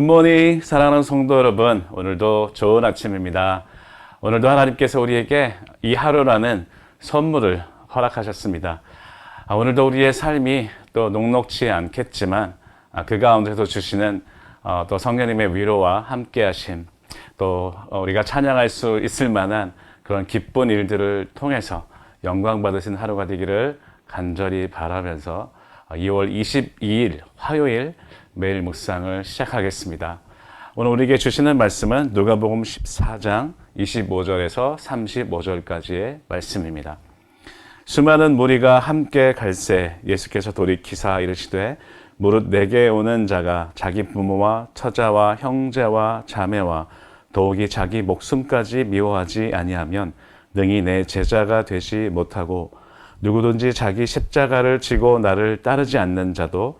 굿모닝 사랑하는 성도 여러분 오늘도 좋은 아침입니다. 오늘도 하나님께서 우리에게 이 하루라는 선물을 허락하셨습니다. 아, 오늘도 우리의 삶이 또 녹록치 않겠지만 아, 그 가운데서 주시는 어, 또 성령님의 위로와 함께 하심 또 어, 우리가 찬양할 수 있을 만한 그런 기쁜 일들을 통해서 영광 받으신 하루가 되기를 간절히 바라면서 2월 22일 화요일 매일 묵상을 시작하겠습니다. 오늘 우리에게 주시는 말씀은 누가복음 14장 25절에서 35절까지의 말씀입니다. 수많은 무리가 함께 갈새 예수께서 돌이키사 이르시되 무릇 내게 오는 자가 자기 부모와 처자와 형제와 자매와 더욱이 자기 목숨까지 미워하지 아니하면 능히 내 제자가 되지 못하고 누구든지 자기 십자가를 지고 나를 따르지 않는 자도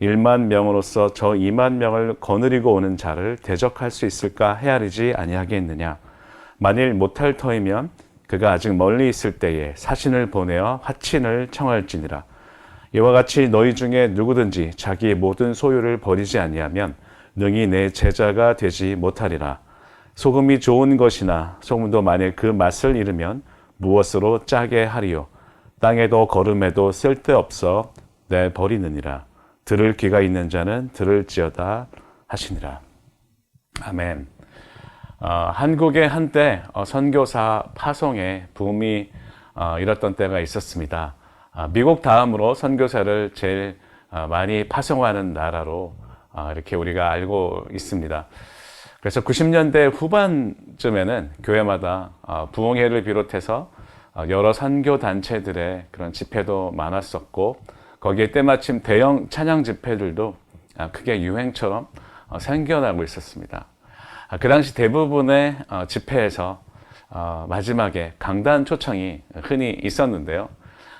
1만 명으로서 저 2만 명을 거느리고 오는 자를 대적할 수 있을까 헤아리지 아니하겠느냐. 만일 못할 터이면 그가 아직 멀리 있을 때에 사신을 보내어 화친을 청할지니라. 이와 같이 너희 중에 누구든지 자기의 모든 소유를 버리지 아니하면 능히 내 제자가 되지 못하리라. 소금이 좋은 것이나 소금도 만일 그 맛을 잃으면 무엇으로 짜게 하리요. 땅에도 거름에도 쓸데없어 내 버리느니라. 들을 귀가 있는 자는 들을지어다 하시니라. 아멘. 어, 한국에 한때 어, 선교사 파송의 붐이 어, 일었던 때가 있었습니다. 아, 미국 다음으로 선교사를 제일 어, 많이 파송하는 나라로 어, 이렇게 우리가 알고 있습니다. 그래서 90년대 후반쯤에는 교회마다 어, 부흥회를 비롯해서 어, 여러 선교 단체들의 그런 집회도 많았었고 거기에 때마침 대형 찬양 집회들도 아, 크게 유행처럼 어, 생겨나고 있었습니다. 아, 그 당시 대부분의 어, 집회에서 어, 마지막에 강단 초청이 흔히 있었는데요.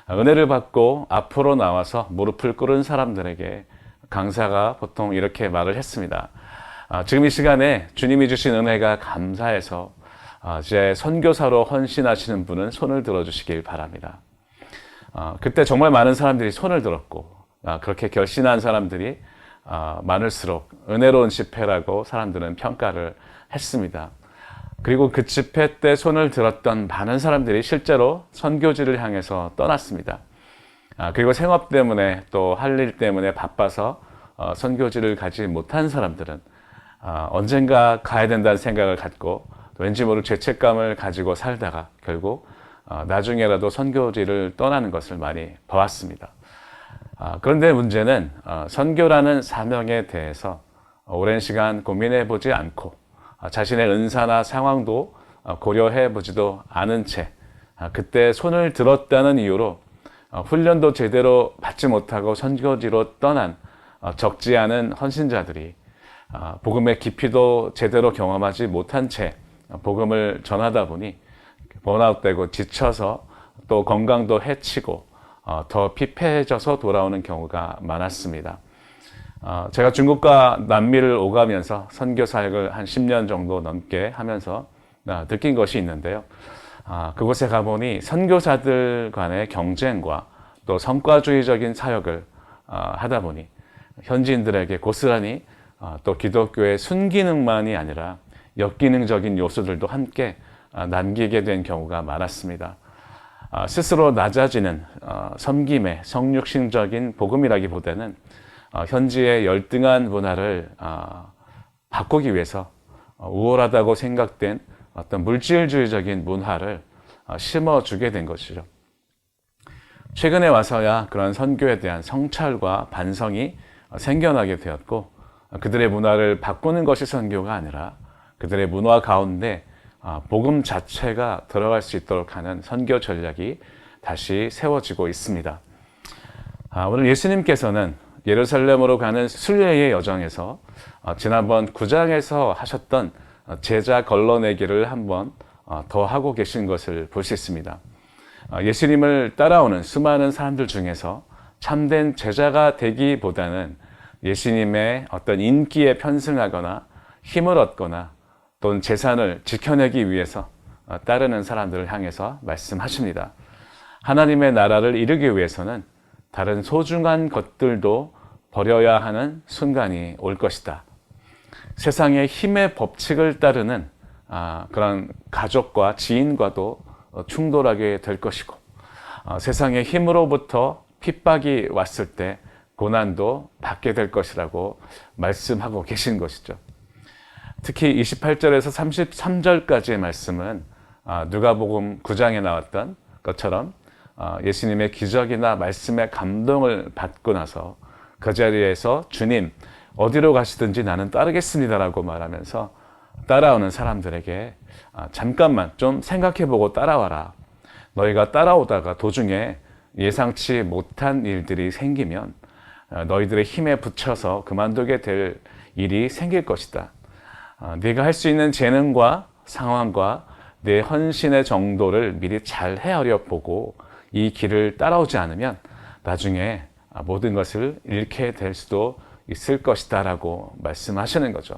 아, 은혜를 받고 앞으로 나와서 무릎을 꿇은 사람들에게 강사가 보통 이렇게 말을 했습니다. 지금 이 시간에 주님이 주신 은혜가 감사해서 이제 선교사로 헌신하시는 분은 손을 들어주시길 바랍니다. 어, 그때 정말 많은 사람들이 손을 들었고 어, 그렇게 결신한 사람들이 어, 많을수록 은혜로운 집회라고 사람들은 평가를 했습니다. 그리고 그 집회 때 손을 들었던 많은 사람들이 실제로 선교지를 향해서 떠났습니다. 아, 그리고 생업 때문에 또 할 일 때문에 바빠서 어, 선교지를 가지 못한 사람들은 어, 언젠가 가야 된다는 생각을 갖고 왠지 모를 죄책감을 가지고 살다가 결국 어, 나중에라도 선교지를 떠나는 것을 많이 봐왔습니다. 아, 그런데 문제는 어, 선교라는 사명에 대해서 오랜 시간 고민해 보지 않고 어, 자신의 은사나 상황도 고려해 보지도 않은 채 아, 그때 손을 들었다는 이유로 훈련도 제대로 받지 못하고 선교지로 떠난 적지 않은 헌신자들이 복음의 깊이도 제대로 경험하지 못한 채 복음을 전하다 보니 번아웃되고 지쳐서 또 건강도 해치고 어, 더 피폐해져서 돌아오는 경우가 많았습니다. 어, 제가 중국과 남미를 오가면서 선교 사역을 한 10년 정도 넘게 하면서 어, 느낀 것이 있는데요. 아, 그곳에 가보니 선교사들 간의 경쟁과 또 성과주의적인 사역을 하다 보니 현지인들에게 고스란히 또 기독교의 순기능만이 아니라 역기능적인 요소들도 함께 아, 남기게 된 경우가 많았습니다. 아, 스스로 낮아지는 어, 섬김의 성육신적인 복음이라기보다는 어, 현지의 열등한 문화를 어, 바꾸기 위해서 우월하다고 생각된 어떤 물질주의적인 문화를 심어주게 된 것이죠. 최근에 와서야 그런 선교에 대한 성찰과 반성이 생겨나게 되었고 그들의 문화를 바꾸는 것이 선교가 아니라 그들의 문화 가운데 아, 복음 자체가 들어갈 수 있도록 하는 선교 전략이 다시 세워지고 있습니다. 아, 오늘 예수님께서는 예루살렘으로 가는 순례의 여정에서 아, 지난번 9장에서 하셨던 어, 제자 걸러내기를 한번 어, 더 하고 계신 것을 볼 수 있습니다. 어, 예수님을 따라오는 수많은 사람들 중에서 참된 제자가 되기보다는 예수님의 어떤 인기에 편승하거나 힘을 얻거나 또는 재산을 지켜내기 위해서 어, 따르는 사람들을 향해서 말씀하십니다. 하나님의 나라를 이루기 위해서는 다른 소중한 것들도 버려야 하는 순간이 올 것이다. 세상의 힘의 법칙을 따르는 아, 그런 가족과 지인과도 어, 충돌하게 될 것이고 어, 세상의 힘으로부터 핍박이 왔을 때 고난도 받게 될 것이라고 말씀하고 계신 것이죠. 특히 28절에서 33절까지의 말씀은 아, 누가복음 9장에 나왔던 것처럼 아, 예수님의 기적이나 말씀의 감동을 받고 나서 그 자리에서 주님 어디로 가시든지 나는 따르겠습니다라고 말하면서 따라오는 사람들에게 아, 잠깐만 좀 생각해보고 따라와라. 너희가 따라오다가 도중에 예상치 못한 일들이 생기면 아, 너희들의 힘에 붙여서 그만두게 될 일이 생길 것이다. 아, 네가 할 수 있는 재능과 상황과 내 헌신의 정도를 미리 잘 헤아려 보고 이 길을 따라오지 않으면 나중에 모든 것을 잃게 될 수도 있을 것이다 라고 말씀하시는 거죠.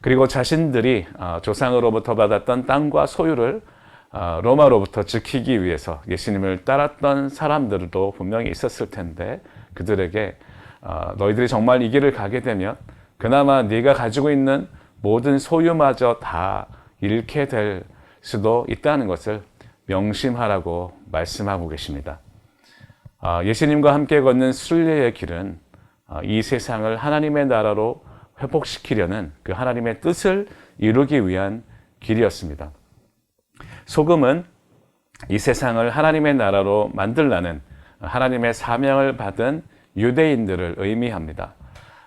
그리고 자신들이 어, 조상으로부터 받았던 땅과 소유를 어, 로마로부터 지키기 위해서 예수님을 따랐던 사람들도 분명히 있었을 텐데 그들에게 어, 너희들이 정말 이 길을 가게 되면 그나마 네가 가지고 있는 모든 소유마저 다 잃게 될 수도 있다는 것을 명심하라고 말씀하고 계십니다. 예수님과 함께 걷는 순례의 길은 이 세상을 하나님의 나라로 회복시키려는 그 하나님의 뜻을 이루기 위한 길이었습니다. 소금은 이 세상을 하나님의 나라로 만들라는 하나님의 사명을 받은 유대인들을 의미합니다.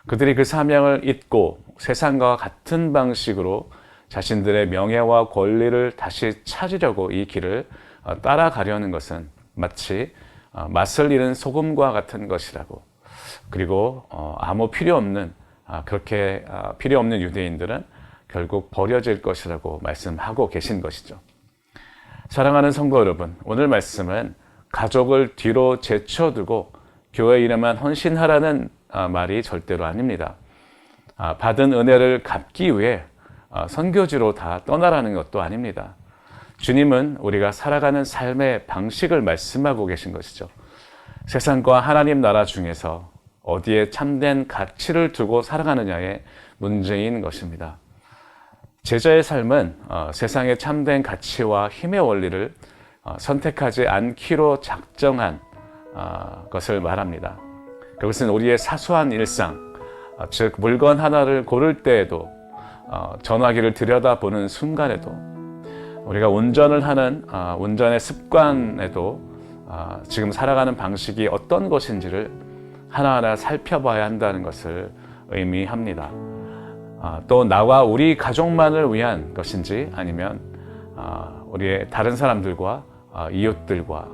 그들이 그 사명을 잊고 세상과 같은 방식으로 자신들의 명예와 권리를 다시 찾으려고 이 길을 어, 따라가려는 것은 마치 어, 맛을 잃은 소금과 같은 것이라고 그리고 어, 아무 필요 없는 아, 그렇게 아, 필요 없는 유대인들은 결국 버려질 것이라고 말씀하고 계신 것이죠. 사랑하는 성도 여러분, 오늘 말씀은 가족을 뒤로 제쳐두고 교회 이름만 헌신하라는 아, 말이 절대로 아닙니다. 받은 은혜를 갚기 위해 선교지로 다 떠나라는 것도 아닙니다. 주님은 우리가 살아가는 삶의 방식을 말씀하고 계신 것이죠. 세상과 하나님 나라 중에서 어디에 참된 가치를 두고 살아가느냐의 문제인 것입니다. 제자의 삶은 어, 세상의 참된 가치와 힘의 원리를 어, 선택하지 않기로 작정한 어, 것을 말합니다. 그것은 우리의 사소한 일상, 어, 즉 물건 하나를 고를 때에도 어, 전화기를 들여다보는 순간에도 우리가 운전을 하는 어, 운전의 습관에도 지금 살아가는 방식이 어떤 것인지를 하나하나 살펴봐야 한다는 것을 의미합니다. 아, 또 나와 우리 가족만을 위한 것인지 아니면 아, 우리의 다른 사람들과 아, 이웃들과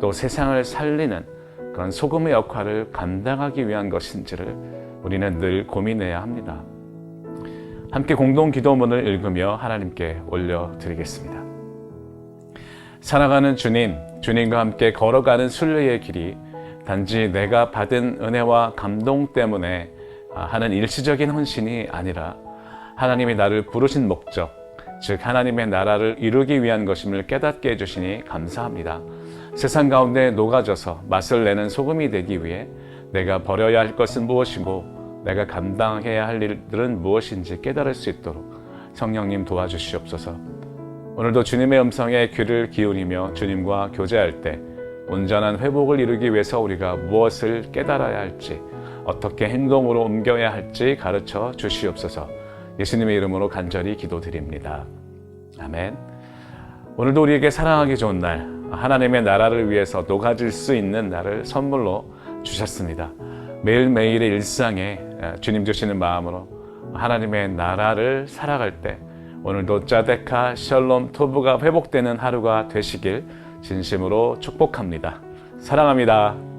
또 세상을 살리는 그런 소금의 역할을 감당하기 위한 것인지를 우리는 늘 고민해야 합니다. 함께 공동 기도문을 읽으며 하나님께 올려드리겠습니다. 살아가는 주님, 주님과 함께 걸어가는 순례의 길이 단지 내가 받은 은혜와 감동 때문에 아, 하는 일시적인 헌신이 아니라 하나님이 나를 부르신 목적, 즉 하나님의 나라를 이루기 위한 것임을 깨닫게 해주시니 감사합니다. 세상 가운데 녹아져서 맛을 내는 소금이 되기 위해 내가 버려야 할 것은 무엇이고 내가 감당해야 할 일들은 무엇인지 깨달을 수 있도록 성령님 도와주시옵소서. 오늘도 주님의 음성에 귀를 기울이며 주님과 교제할 때 온전한 회복을 이루기 위해서 우리가 무엇을 깨달아야 할지, 어떻게 행동으로 옮겨야 할지 가르쳐 주시옵소서 예수님의 이름으로 간절히 기도드립니다. 아멘. 오늘도 우리에게 사랑하기 좋은 날, 하나님의 나라를 위해서 녹아질 수 있는 날을 선물로 주셨습니다. 매일매일의 일상에 주님 주시는 마음으로 하나님의 나라를 살아갈 때 오늘도 짜데카 셜롬 토부가 회복되는 하루가 되시길 진심으로 축복합니다. 사랑합니다.